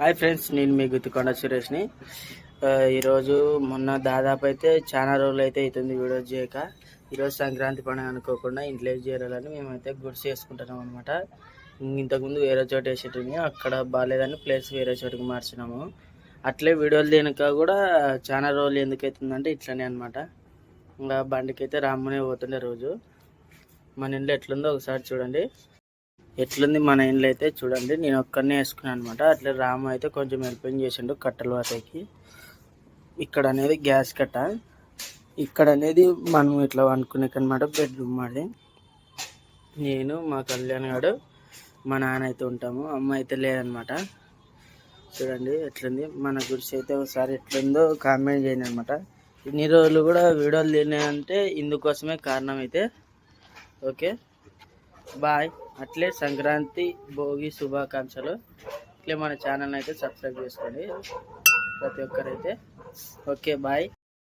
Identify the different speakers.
Speaker 1: Hi friends నేను మీ గుత్తికొండ సురేష్ని. ఈరోజు మొన్న దాదాపు అయితే చాలా రోజులు అయితే అవుతుంది వీడియో చేయక. ఈరోజు సంక్రాంతి పండుగ అనుకోకుండా ఇంట్లో చేరాలని మేమైతే గుడ్స్ చేసుకుంటున్నాం అనమాట ఇంతకుముందు వేరే చోట వేసేటివి అక్కడ బాగాలేదని ప్లేస్ వేరే చోటుకి మార్చినాము. అట్లే వీడియోలు దేనిక కూడా చాలా రోజులు ఎందుకు అవుతుందంటే ఇట్లనే అనమాట ఇంకా బండికి అయితే రామ్మనే పోతుండే రోజు. మన ఇంట్లో ఎట్లుందో ఒకసారి చూడండి. ఎట్లుంది మన ఇండ్లు అయితే చూడండి నేను ఒక్కడనే వేసుకున్నాను అనమాట. అట్లా రాము అయితే కొంచెం హెల్పింగ్ చేసిండు కట్టెల వాటకి ఇక్కడ అనేది గ్యాస్ కట్ట. ఇక్కడ అనేది మనం ఇట్లా అనుకునే అనమాట బెడ్రూమ్ మాది. నేను మా కళ్యాణ్ గారు మా నాన్న అయితే ఉంటాము అమ్మ అయితే లేదనమాట. చూడండి ఎట్లుంది మన గుడిసి అయితే ఒకసారి ఎట్లుందో కామెంట్ చేయండి అనమాట. ఇన్ని రోజులు కూడా వీడియోలు తినాయంటే ఇందుకోసమే కారణం అయితే. Okay bye. అట్లే సంక్రాంతి భోగి శుభాకాంక్షలు. ఇట్లే మన ఛానల్ అయితే సబ్స్క్రైబ్ చేసుకోండి. ప్రతి ఒక్కరైతే. Okay bye